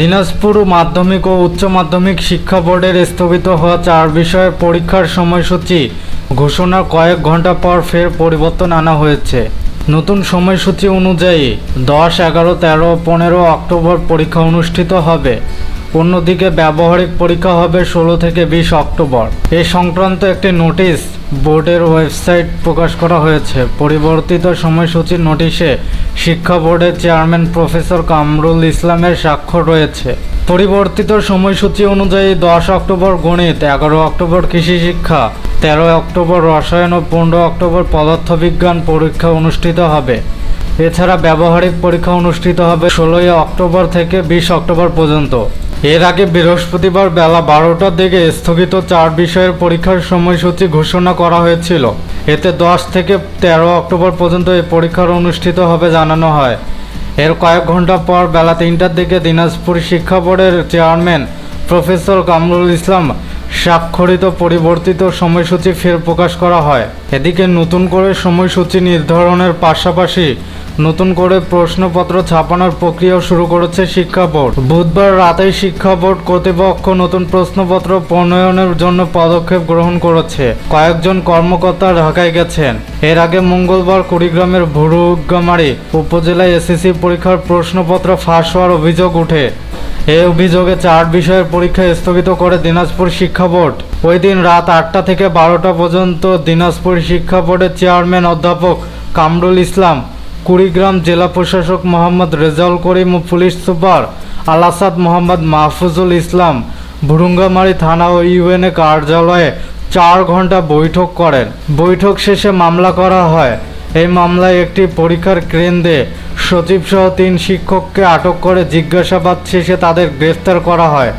দিনাজপুর মাধ্যমিক ও উচ্চ মাধ্যমিক শিক্ষা বোর্ডের স্থগিত হওয়া চার বিষয়ের পরীক্ষার সময়সূচি ঘোষণার কয়েক ঘণ্টা পর ফের পরিবর্তন আনা হয়েছে। নতুন সময়সূচি অনুযায়ী দশ, এগারো, তেরো, পনেরো অক্টোবর পরীক্ষা অনুষ্ঠিত হবে। অন্যদিকে ব্যবহারিক পরীক্ষা হবে ষোলো থেকে বিশ অক্টোবর। এ সংক্রান্ত একটি নোটিশ বোর্ডের ওয়েবসাইট প্রকাশ করা হয়েছে। পরিবর্তিত সময়সূচির নোটিশে শিক্ষা বোর্ডের চেয়ারম্যান প্রফেসর কামরুল ইসলামের স্বাক্ষর রয়েছে। পরিবর্তিত সময়সূচি অনুযায়ী দশ অক্টোবর গণিত, এগারো অক্টোবর কৃষি শিক্ষা, তেরো অক্টোবর রসায়ন ও পনেরো অক্টোবর পদার্থবিজ্ঞান পরীক্ষা অনুষ্ঠিত হবে। এছাড়া ব্যবহারিক পরীক্ষা অনুষ্ঠিত হবে ষোলোই অক্টোবর থেকে বিশ অক্টোবর পর্যন্ত। এর আগে বৃহস্পতিবার বেলা বারোটার দিকে স্থগিত চার বিষয়ের পরীক্ষার সময়সূচি ঘোষণা করা হয়েছিল। এতে দশ থেকে তেরো অক্টোবর পর্যন্ত এই পরীক্ষার অনুষ্ঠিত হবে জানানো হয়। এর কয়েক ঘণ্টা পর বেলা তিনটার দিকে দিনাজপুর শিক্ষা বোর্ডের চেয়ারম্যান প্রফেসর কামরুল ইসলাম স্বাক্ষরিত পরিবর্তিত সময়সূচি ফের প্রকাশ করা হয়। এদিকে নতুন করে সময়সূচি নির্ধারণের পাশাপাশি নতুন করে প্রশ্নপত্র ছাপানোর প্রক্রিয়াও শুরু করেছে শিক্ষা বোর্ড। বুধবার রাতেই শিক্ষা বোর্ড কর্তৃপক্ষ নতুন প্রশ্নপত্র প্রণয়নের জন্য পদক্ষেপ গ্রহণ করেছে। কয়েকজন কর্মকর্তা ঢাকায় গেছেন। এর আগে মঙ্গলবার কুড়িগ্রামের ভুরুগামারি উপজেলায় এসএসসি পরীক্ষার প্রশ্নপত্র ফাঁস হওয়ার অভিযোগ উঠে। এই অভিযোগে চার বিষয়ের পরীক্ষা স্থগিত করে দিনাজপুর শিক্ষা বোর্ড। ওই দিন রাত আটটা থেকে বারোটা পর্যন্ত দিনাজপুর শিক্ষা বোর্ডের চেয়ারম্যান অধ্যাপক কামরুল ইসলাম কুড়িগ্রাম জেলা প্রশাসক মোহাম্মদ রেজাউল করিম ও পুলিশ সুপার আলাসাদ মোহাম্মদ মাহফুজুল ইসলাম ভুরুঙ্গামারি থানা ও ইউএনএ কার্যালয়ে চার ঘণ্টা বৈঠক করেন। বৈঠক শেষে মামলা করা হয়। এই মামলায় একটি পরীক্ষার কেন্দ্রে সচিব সহ তিন শিক্ষককে আটক করে জিজ্ঞাসাবাদ শেষে তাদের গ্রেফতার করা হয়।